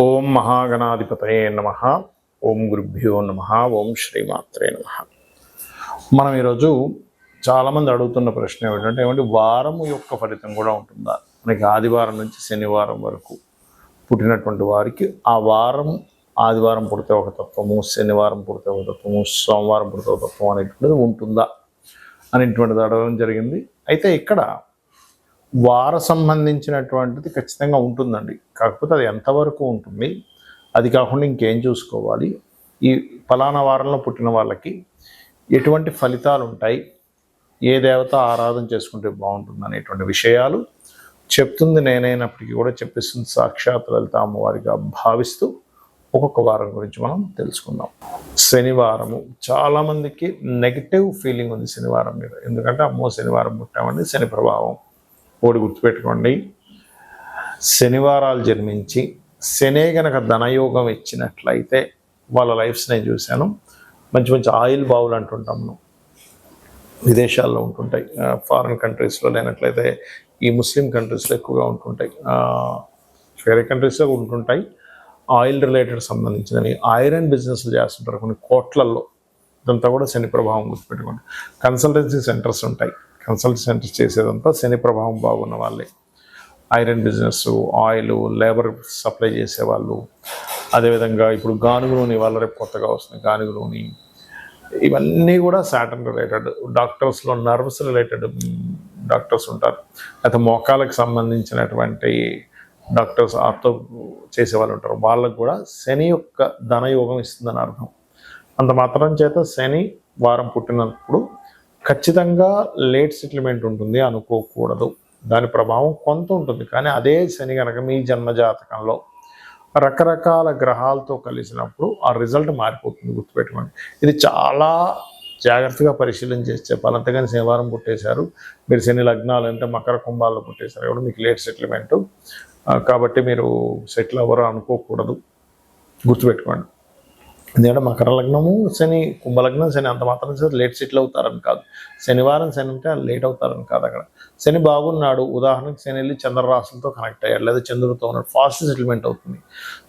ఓం మహాగణాధిపతయే నమ. ఓం గురుభ్యో నమ. ఓం శ్రీమాత్రే నమ. మనం ఈరోజు చాలామంది అడుగుతున్న ప్రశ్న ఏమిటంటే ఏమంటే వారము యొక్క ఫలితం కూడా ఉంటుందా? మనకి ఆదివారం నుంచి శనివారం వరకు పుట్టినటువంటి వారికి ఆ వారం ఆదివారం పుడితే ఒక తత్వము శనివారం పుడితే ఒక తత్వము సోమవారం పుడితే ఒక తత్వం అనేటువంటిది ఉంటుందా? అనేటువంటిది అడగడం జరిగింది. అయితే ఇక్కడ వార సంబంధించినటువంటిది ఖచ్చితంగా ఉంటుందండి. కాకపోతే అది ఎంతవరకు ఉంటుంది? అది కాకుండా ఇంకేం చూసుకోవాలి? ఈ ఫలానా వారంలో పుట్టిన వాళ్ళకి ఎటువంటి ఫలితాలు ఉంటాయి? ఏ దేవత ఆరాధన చేసుకుంటే బాగుంటుంది అనేటువంటి విషయాలు చెప్తుంది నేనైనప్పటికీ కూడా చెప్పిస్తుంది సాక్షాత్ లలిత అమ్మవారిగా భావిస్తూ ఒక్కొక్క వారం గురించి మనం తెలుసుకుందాం. శనివారము. చాలామందికి నెగిటివ్ ఫీలింగ్ ఉంది శనివారం మీద. ఎందుకంటే అమ్మో శనివారం పుట్టామండి శని ప్రభావం. ఒకటి గుర్తుపెట్టుకోండి. శనివారాలు జన్మించి శనే గనక ధనయోగం ఇచ్చినట్లయితే వాళ్ళ లైఫ్స్ నేను చూశాను. మంచి మంచి ఆయిల్ బావులు అంటుంటాం విదేశాల్లో ఉంటుంటాయి. ఫారిన్ కంట్రీస్లో లేనట్లయితే ఈ ముస్లిం కంట్రీస్లో ఎక్కువగా ఉంటుంటాయి. వేరే కంట్రీస్లో ఉంటుంటాయి. ఆయిల్ రిలేటెడ్ సంబంధించినవి. ఐరన్ బిజినెస్లు చేస్తుంటారు కొన్ని కోట్లల్లో. ఇదంతా కూడా శని ప్రభావం గుర్తుపెట్టుకోండి. కన్సల్టెన్సీ సెంటర్స్ ఉంటాయి. కన్సల్ట్ సెంటర్ చేసేదంతా శని ప్రభావం బాగున్న వాళ్ళే. Iron business oil labour supply చేసేవాళ్ళు. అదేవిధంగా ఇప్పుడు గానుగు నూనె వాళ్ళ రేపు కొత్తగా వస్తుంది గానుగు నూనె ఇవన్నీ కూడా శాటన్ రిలేటెడ్ డాక్టర్స్లో నర్వ్స్ రిలేటెడ్ డాక్టర్స్ ఉంటారు. అయితే మోకాలకు సంబంధించినటువంటి డాక్టర్స్ ఆర్తో చేసే వాళ్ళు ఉంటారు. వాళ్ళకు కూడా శని యొక్క ధనయోగం ఇస్తుందని అర్థం. అంత మాత్రం చేత శని వారం పుట్టినప్పుడు ఖచ్చితంగా లేట్ సెటిల్మెంట్ ఉంటుంది అనుకోకూడదు. దాని ప్రభావం కొంత ఉంటుంది కానీ అదే శని కనుక మీ జన్మజాతకంలో రకరకాల గ్రహాలతో కలిసినప్పుడు ఆ రిజల్ట్ మారిపోతుంది గుర్తుపెట్టుకోండి. ఇది చాలా జాగ్రత్తగా పరిశీలన చేసి చెప్పాలి. అంతేగాని శనివారం పుట్టేశారు మీరు శని లగ్నాలు అంటే మకర కుంభాల్లో పుట్టేశారు కూడా మీకు లేట్ సెటిల్మెంట్ కాబట్టి మీరు సెటిల్ అవ్వరు అనుకోకూడదు. గుర్తుపెట్టుకోండి. ఎందుకంటే మకర లగ్నము శని కుంభలగ్నం శని అంత మాత్రం సరే లేట్ సెటిల్ అవుతారని కాదు. శనివారం శని అంటే లేట్ అవుతారని కాదు అక్కడ. శని బాగున్నాడు ఉదాహరణకు శని వెళ్ళి చంద్రరాశులతో కనెక్ట్ అయ్యాడు లేదా చంద్రుడితో ఉన్నాడు ఫాస్ట్ సెటిల్మెంట్ అవుతుంది.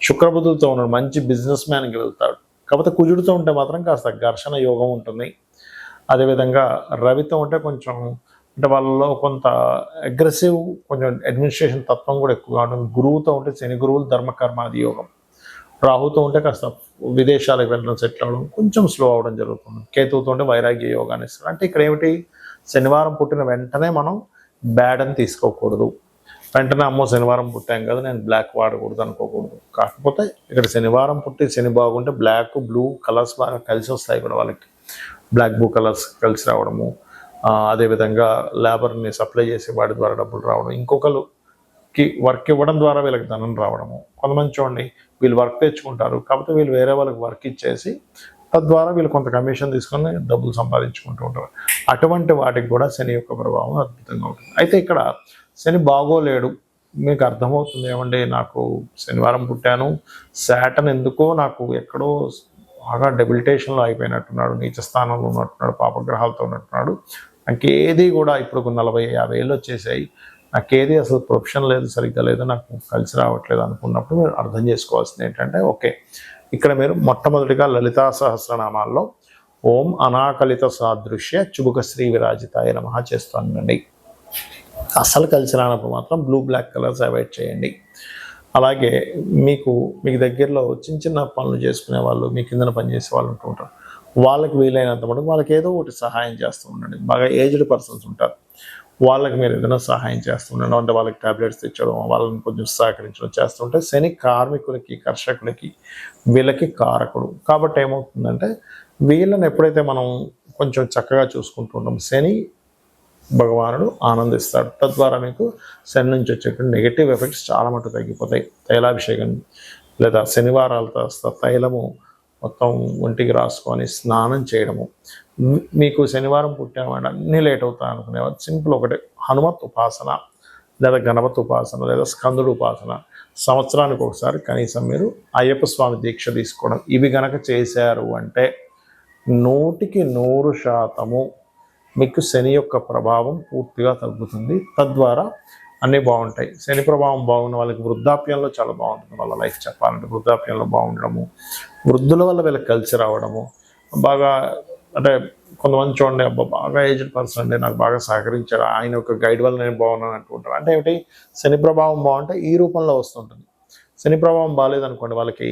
శుక్రబుద్ధులతో ఉన్నాడు మంచి బిజినెస్ మ్యాన్కి వెళ్తాడు. కాకపోతే కుజుడితో ఉంటే మాత్రం కాస్త ఘర్షణ యోగం ఉంటుంది. అదేవిధంగా రవితో ఉంటే కొంచెం అంటే వాళ్ళలో కొంత అగ్రెసివ్ కొంచెం అడ్మినిస్ట్రేషన్ తత్వం కూడా ఎక్కువగా ఉంటుంది. గురువుతో ఉంటే శని గురువులు ధర్మకర్మాది యోగం. రాహుతో ఉంటే కాస్త విదేశాలకు వెళ్ళడం సెటిల్ అవడం కొంచెం స్లో అవడం జరుగుతుంది. కేతువుతో ఉంటే వైరాగ్య యోగాన్ని ఇస్తారు. అంటే ఇక్కడ ఏమిటి? శనివారం పుట్టిన వెంటనే మనం బ్యాడ్ అని తీసుకోకూడదు. వెంటనే అమ్మో శనివారం పుట్టాం కదా నేను బ్లాక్ వాడకూడదు అనుకోకూడదు. కాకపోతే ఇక్కడ శనివారం పుట్టి శని బాగుంటే బ్లాక్ బ్లూ కలర్స్ బాగా కలిసి వస్తాయి కూడా వాళ్ళకి. బ్లాక్ బ్లూ కలర్స్ కలిసి రావడము అదేవిధంగా లేబర్ని సప్లై చేసే వాడి ద్వారా డబ్బులు రావడం కి వర్క్ ఇవ్వడం ద్వారా వీళ్ళకి ధనం రావడము. కొంతమంది చూడండి వీళ్ళు వర్క్ తెచ్చుకుంటారు కాకపోతే వీళ్ళు వేరే వాళ్ళకి వర్క్ ఇచ్చేసి తద్వారా వీళ్ళు కొంత కమిషన్ తీసుకొని డబ్బులు సంపాదించుకుంటూ ఉంటారు. అటువంటి వాటికి కూడా శని యొక్క ప్రభావం అద్భుతంగా ఉంటుంది. అయితే ఇక్కడ శని బాగోలేడు. మీకు అర్థమవుతుంది ఏమండి నాకు శనివారం పుట్టాను శాటన్ ఎందుకో నాకు ఎక్కడో బాగా డెబిలిటేషన్లో అయిపోయినట్టున్నాడు నీచ స్థానంలో ఉన్నట్టున్నాడు పాపగ్రహాలతో ఉన్నట్టున్నాడు. నాకేది కూడా ఇప్పుడు నలభై యాభై ఏళ్ళు వచ్చేసాయి. నాకేది అసలు ప్రొఫెషన్ లేదు సరిగ్గా లేదు నాకు కలిసి రావట్లేదు అనుకున్నప్పుడు మీరు అర్థం చేసుకోవాల్సింది ఏంటంటే ఓకే. ఇక్కడ మీరు మొట్టమొదటిగా లలితా సహస్రనామాల్లో ఓం అనాకలిత సాదృశ్య చుబుక శ్రీ విరాజితాయ నమ చేస్తానండి. అసలు కలిసి రానప్పుడు మాత్రం బ్లూ బ్లాక్ కలర్స్ అవాయిడ్ చేయండి. అలాగే మీకు మీకు దగ్గరలో చిన్న చిన్న పనులు చేసుకునే వాళ్ళు మీ కిందన పనిచేసే వాళ్ళు ఉంటూ ఉంటారు. వాళ్ళకి వీలైనంత మటుకు వాళ్ళకి ఏదో ఒకటి సహాయం చేస్తూ ఉండండి. బాగా ఏజ్డ్ పర్సన్స్ ఉంటారు. వాళ్ళకి మీరు ఏదైనా సహాయం చేస్తుండడం అంటే వాళ్ళకి టాబ్లెట్స్ తెచ్చడం వాళ్ళని కొంచెం సహకరించడం చేస్తుంటే శని కార్మికులకి కర్షకులకి వీళ్ళకి కారకుడు. కాబట్టి ఏమవుతుందంటే వీళ్ళని ఎప్పుడైతే మనం కొంచెం చక్కగా చూసుకుంటుంటాం శని భగవానుడు ఆనందిస్తాడు. తద్వారా మీకు శని నుంచి వచ్చేటువంటి నెగిటివ్ ఎఫెక్ట్స్ చాలా మటుకు తగ్గిపోతాయి. తైలాభిషేకం లేదా శనివారాల తర్వాత తైలము మొత్తం ఒంటికి రాసుకొని స్నానం చేయడము. మీకు శనివారం పుట్టామంటే అన్నీ లేట్ అవుతా అనుకునేవారు సింపుల్ ఒకటే హనుమత్ ఉపాసన లేదా గణపతి ఉపాసన లేదా స్కందుడు ఉపాసన. సంవత్సరానికి ఒకసారి కనీసం మీరు అయ్యప్ప స్వామి దీక్ష తీసుకోవడం. ఇవి గనక చేశారు అంటే నూటికి నూరు శాతము మీకు శని యొక్క ప్రభావం పూర్తిగా తగ్గుతుంది. తద్వారా అన్నీ బాగుంటాయి. శని ప్రభావం బాగున్న వాళ్ళకి వృద్ధాప్యంలో చాలా బాగుంటుంది వాళ్ళ లైఫ్ చెప్పాలంటే. వృద్ధాప్యంలో బాగుండడము వృద్ధుల వల్ల వీళ్ళకి కలిసి రావడము బాగా అంటే కొంతమంది చూడండి అబ్బా బాగా ఏజ్డ్ పర్సన్ అండి నాకు బాగా సహకరించాడు ఆయన ఒక గైడ్ వల్ల నేను బాగున్నాను అంటుంటారు అంటే ఏమిటి? శని ప్రభావం బాగుంటే ఈ రూపంలో వస్తుంటుంది. శని ప్రభావం బాగాలేదనుకోండి వాళ్ళకి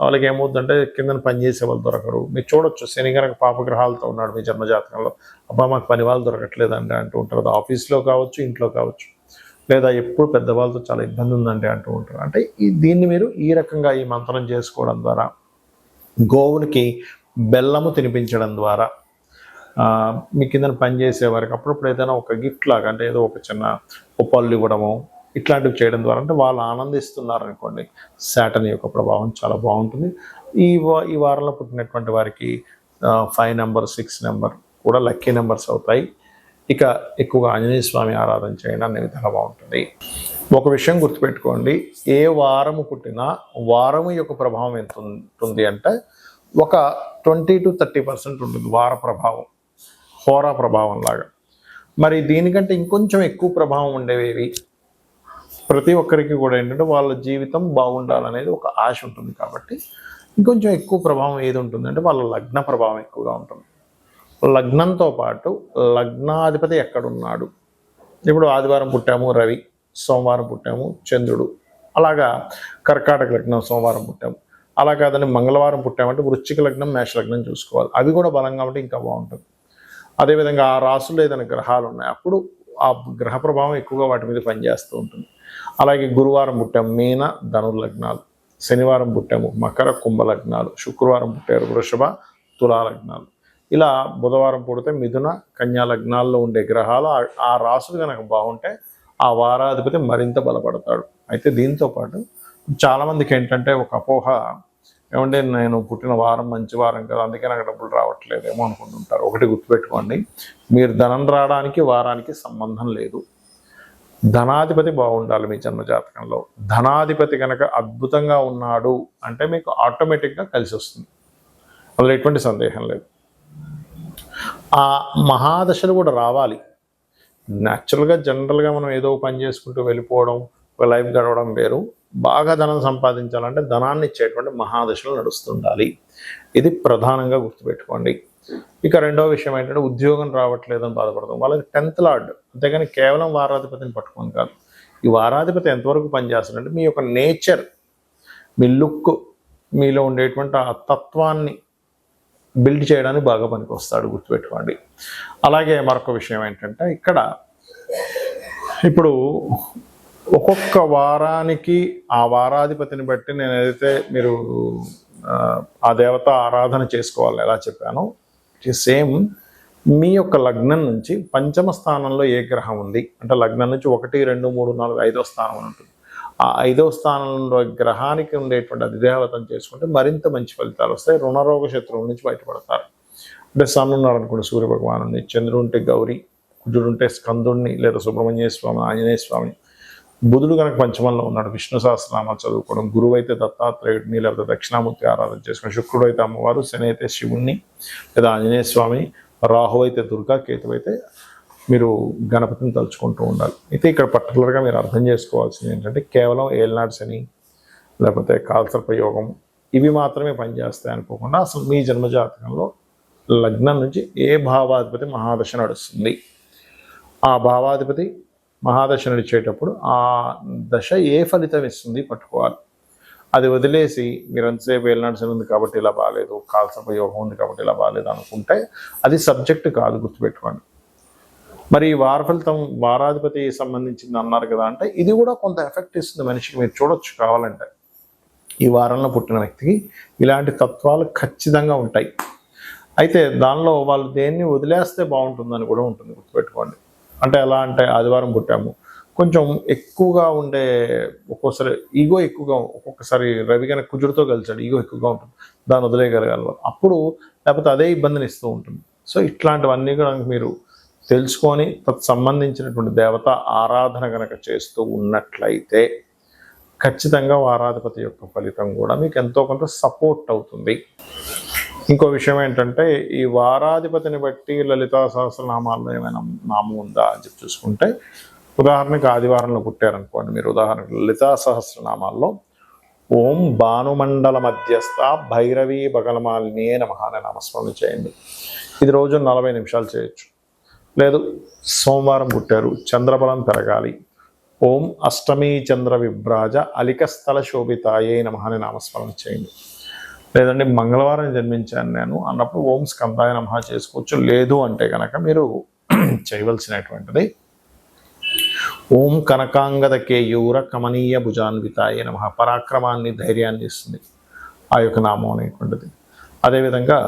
వాళ్ళకి ఏమవుతుందంటే కింద పని చేసే వాళ్ళు దొరకరు. మీరు చూడొచ్చు శని కనుక పాపగ్రహాలతో ఉన్నాడు మీ జన్మజాతకంలో. అబ్బా మాకు పని వాళ్ళు దొరకట్లేదండి అంటూ ఉంటారు. ఆఫీస్లో కావచ్చు ఇంట్లో కావచ్చు. లేదా ఎప్పుడు పెద్దవాళ్ళతో చాలా ఇబ్బంది ఉందండి అంటూ ఉంటారు. అంటే ఈ దీన్ని మీరు ఈ రకంగా ఈ మంత్రం చేసుకోవడం ద్వారా గోవునికి బెల్లము తినిపించడం ద్వారా మీ కింద పనిచేసే వారికి అప్పుడప్పుడు ఏదైనా ఒక గిఫ్ట్ లాగా అంటే ఏదో ఒక చిన్న ఒక ఇవ్వడము ఇట్లాంటివి చేయడం ద్వారా అంటే వాళ్ళు ఆనందిస్తున్నారు అనుకోండి శాటన్ యొక్క ప్రభావం చాలా బాగుంటుంది. ఈ వా- ఈ వారంలో పుట్టినటువంటి వారికి ఫైవ్ నెంబర్ సిక్స్ నెంబర్ కూడా లక్కీ నెంబర్స్ అవుతాయి. ఇక ఎక్కువగా ఆంజనేయ స్వామి ఆరాధన చేయడం అనే విధంగా బాగుంటుంది. ఒక విషయం గుర్తుపెట్టుకోండి ఏ వారము పుట్టినా వారము యొక్క ప్రభావం ఎంత ఉంటుంది అంటే ఒక ట్వంటీ టు థర్టీ పర్సెంట్ ఉంటుంది వార ప్రభావం హోరా ప్రభావం లాగా. మరి దీనికంటే ఇంకొంచెం ఎక్కువ ప్రభావం ఉండేవి ప్రతి ఒక్కరికి కూడా ఏంటంటే వాళ్ళ జీవితం బాగుండాలనేది ఒక ఆశ ఉంటుంది కాబట్టి ఇంకొంచెం ఎక్కువ ప్రభావం ఏది ఉంటుంది అంటే వాళ్ళ లగ్న ప్రభావం ఎక్కువగా ఉంటుంది. లగ్నంతో పాటు లగ్నాధిపతి ఎక్కడున్నాడు? ఇప్పుడు ఆదివారం పుట్టాము రవి. సోమవారం పుట్టాము చంద్రుడు. అలాగా కర్కాటక లగ్నం సోమవారం పుట్టాము. అలా కాదని మంగళవారం పుట్టామంటే వృశ్చిక లగ్నం మేష లగ్నం చూసుకోవాలి. అవి కూడా బలంగా ఉంటే ఇంకా బాగుంటుంది. అదేవిధంగా ఆ రాసులు ఏదైనా గ్రహాలు ఉన్నాయి అప్పుడు ఆ గ్రహ ప్రభావం ఎక్కువగా వాటి మీద పనిచేస్తూ ఉంటుంది. అలాగే గురువారం పుట్టాము మీన ధనుర్లగ్నాలు శనివారం పుట్టాము మకర కుంభ లగ్నాలు. శుక్రవారం పుట్టారు వృషభ తులాలగ్నాలు. ఇలా బుధవారం పుడితే మిథున కన్యా లగ్నాల్లో ఉండే గ్రహాలు ఆ- రాసులు కనుక బాగుంటే ఆ వారాధిపతి మరింత బలపడతాడు. అయితే దీంతో పాటు చాలామందికి ఏంటంటే ఒక అపోహ ఏమంటే నేను పుట్టిన వారం మంచి వారం కదా అందుకే నాకు డబ్బులు రావట్లేదేమో అనుకుంటుంటారు. ఒకటి గుర్తుపెట్టుకోండి మీరు ధనం రావడానికి వారానికి సంబంధం లేదు. ధనాధిపతి బాగుండాలి మీ జన్మజాతకంలో ధనాధిపతి కనుక అద్భుతంగా ఉన్నాడు అంటే మీకు ఆటోమేటిక్గా కలిసి వస్తుంది. అందులో ఎటువంటి సందేహం లేదు. ఆ మహాదశలు కూడా రావాలి. న్యాచురల్గా జనరల్గా మనం ఏదో పని చేసుకుంటూ వెళ్ళిపోవడం ఒక లైఫ్ గడవడం వేరు. బాగా ధనం సంపాదించాలంటే ధనాన్ని ఇచ్చేటువంటి మహాదశలు నడుస్తుండాలి. ఇది ప్రధానంగా గుర్తుపెట్టుకోండి. ఇక రెండో విషయం ఏంటంటే ఉద్యోగం రావట్లేదని బాధపడతాం. వాళ్ళకి టెన్త్ లార్డ్ అంతేగాని కేవలం వారాధిపతిని పట్టుకొని కాదు. ఈ వారాధిపతి ఎంతవరకు పనిచేస్తుందంటే మీ యొక్క నేచర్ మీ లుక్ మీలో ఉండేటువంటి ఆ తత్వాన్ని బిల్డ్ చేయడానికి బాగా పనికొస్తాడు గుర్తుపెట్టుకోండి. అలాగే మరొక విషయం ఏంటంటే ఇక్కడ ఇప్పుడు ఒక్కొక్క వారానికి ఆ వారాధిపతిని బట్టి నేను ఏదైతే మీరు ఆ, దేవత ఆరాధన చేసుకోవాలని ఎలా చెప్పానో సేమ్ మీ యొక్క లగ్నం నుంచి పంచమ స్థానంలో ఏ గ్రహం ఉంది? అంటే లగ్నం నుంచి ఒకటి రెండు మూడు నాలుగు ఐదో స్థానం ఉంటుంది. ఆ ఐదో స్థానంలో గ్రహానికి ఉండేటువంటి అధిదేవతను చేసుకుంటే మరింత మంచి ఫలితాలు వస్తాయి. రుణరోగ శత్రువుల నుంచి బయటపడతారు. అంటే సన్ ఉన్నాడు అనుకుంటే సూర్య భగవాను చంద్రుడు ఉంటే గౌరీ కుజుడు ఉంటే స్కందుడిని లేదా సుబ్రహ్మణ్య స్వామి ఆంజనేయ స్వామి. బుధుడు కనుక పంచమంలో ఉన్నాడు విష్ణు సహస్రనామాలు చదువుకోవడం గురువు అయితే దత్తాత్రేయుడిని లేకపోతే దక్షిణామూర్తి ఆరాధన చేసుకోవడం శుక్రుడు అయితే అమ్మవారు శని అయితే శివుణ్ణి లేదా ఆంజనేయ స్వామి రాహు అయితే దుర్గా కేతు అయితే మీరు గణపతిని తలుచుకుంటూ ఉండాలి. అయితే ఇక్కడ పర్టికులర్గా మీరు అర్థం చేసుకోవాల్సింది ఏంటంటే కేవలం ఏల్నాడు శని లేకపోతే కాల్సర్ప యోగం ఇవి మాత్రమే పనిచేస్తాయి అనుకోకుండా అసలు మీ జన్మజాతకంలో లగ్నం నుంచి ఏ భావాధిపతి మహాదశ నడుస్తుంది? ఆ భావాధిపతి మహాదశ నడిచేటప్పుడు ఆ దశ ఏ ఫలితం ఇస్తుంది పట్టుకోవాలి. అది వదిలేసి మీరు ఎంతసేపు వెళ్ళినట్టు ఉంది కాబట్టి ఇలా బాగాలేదు కాల్సర్ప యోగం ఉంది కాబట్టి ఇలా బాగాలేదు అనుకుంటే అది సబ్జెక్ట్ కాదు గుర్తుపెట్టుకోండి. మరి ఈ వార ఫలితం వారాధిపతి సంబంధించింది అన్నారు కదా అంటే ఇది కూడా కొంత ఎఫెక్ట్ ఇస్తుంది మనిషికి. మీరు చూడొచ్చు కావాలంటే. ఈ వారంలో పుట్టిన వ్యక్తికి ఇలాంటి తత్వాలు ఖచ్చితంగా ఉంటాయి. అయితే దానిలో వాళ్ళు దేన్ని వదిలేస్తే బాగుంటుందని కూడా ఉంటుంది. గుర్తుపెట్టుకోండి. అంటే ఎలా అంటే ఆదివారం పుట్టాము. కొంచెం ఎక్కువగా ఉండే ఒక్కోసారి ఈగో ఎక్కువగా ఒక్కొక్కసారి రవి కనుక కుజుడితో కలిసాడు ఈగో ఎక్కువగా ఉంటుంది. దాన్ని వదిలేయగలగాలి. అప్పుడు లేకపోతే అదే ఇబ్బందిని ఇస్తూ ఉంటుంది. సో ఇట్లాంటివన్నీ కూడా మీరు తెలుసుకొని తత్ సంబంధించినటువంటి దేవత ఆరాధన కనుక చేస్తూ ఉన్నట్లయితే ఖచ్చితంగా వారాధిపతి యొక్క ఫలితం కూడా మీకు ఎంతో కొంత సపోర్ట్ అవుతుంది. ఇంకో విషయం ఏంటంటే ఈ వారాధిపతిని బట్టి లలితా సహస్రనామాల్లో ఏమైనా నామం ఉందా అని చెప్పి చూసుకుంటే ఉదాహరణకు ఆదివారంలో పుట్టారనుకోండి మీరు ఉదాహరణకు లలితా సహస్రనామాల్లో ఓం భానుమండల మధ్యస్థ భైరవీ బగలమాలినే నమ అనే నామస్మరణ చేయండి. ఇది రోజు నలభై నిమిషాలు చేయొచ్చు. లేదు సోమవారం పుట్టారు చంద్రబలం పెరగాలి. ఓం అష్టమి చంద్ర విభ్రాజ అలిక స్థల శోభితాయే నమ అని నామస్మరణ చేయండి. లేదంటే మంగళవారం జన్మించాను నేను అన్నప్పుడు ఓం స్కందాయ నమ చేసుకోవచ్చు. లేదు అంటే కనుక మీరు చేయవలసినటువంటిది ఓం కనకాంగద కేయూర కమనీయ భుజాన్వితాయ నమ పరాక్రమాన్ని ధైర్యాన్ని ఇస్తుంది. ఆ యొక్క నామం అనేటువంటిది. అదేవిధంగా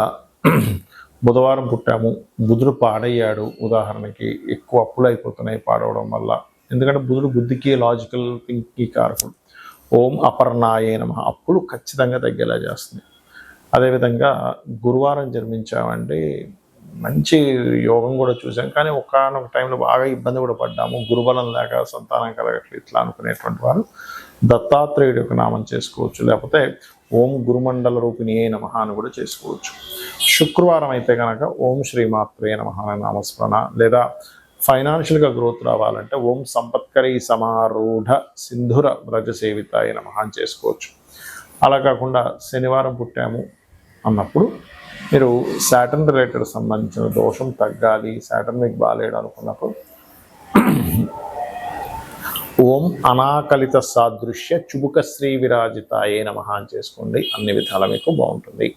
బుధవారం పుట్టాము. బుధుడు పాడయ్యాడు. ఉదాహరణకి ఎక్కువ అప్పులు అయిపోతున్నాయి పాడవడం వల్ల. ఎందుకంటే బుధుడు బుద్ధికి లాజికల్ థింకింగ్కి కారకుడు. ఓం అపర్ణాయే నమ. అప్పులు ఖచ్చితంగా తగ్గేలా చేస్తుంది. అదేవిధంగా గురువారం జన్మించామంటే మంచి యోగం కూడా చూసాం కానీ ఒకనొక టైంలో బాగా ఇబ్బంది కూడా పడ్డాము. గురుబలం లేక సంతానం కలగట్లు ఇట్లా అనుకునేటువంటి వారు దత్తాత్రేయుడు యొక్క నామం చేసుకోవచ్చు. లేకపోతే ఓం గురుమండల రూపిణి నమ అని కూడా చేసుకోవచ్చు. శుక్రవారం అయితే కనుక ఓం శ్రీమాత్రే నమ నామస్మరణ లేదా ఫైనాన్షియల్గా గ్రోత్ రావాలంటే ఓం సంపత్కరీ సమారూఢ సింధుర వ్రజ సేవితాయ నమ అని చేసుకోవచ్చు. అలా కాకుండా శనివారం పుట్టాము అన్నప్పుడు మీరు శాటర్న్ రిలేటెడ్ సంబంధించిన దోషం తగ్గాలి శాటర్న్ మీకు బాగాలేడు అనుకున్నప్పుడు ఓం అనాకలిత సాదృశ్య చుబుక శ్రీ విరాజితాయే నమ చేసుకోండి. అన్ని విధాల మీకు బాగుంటుంది.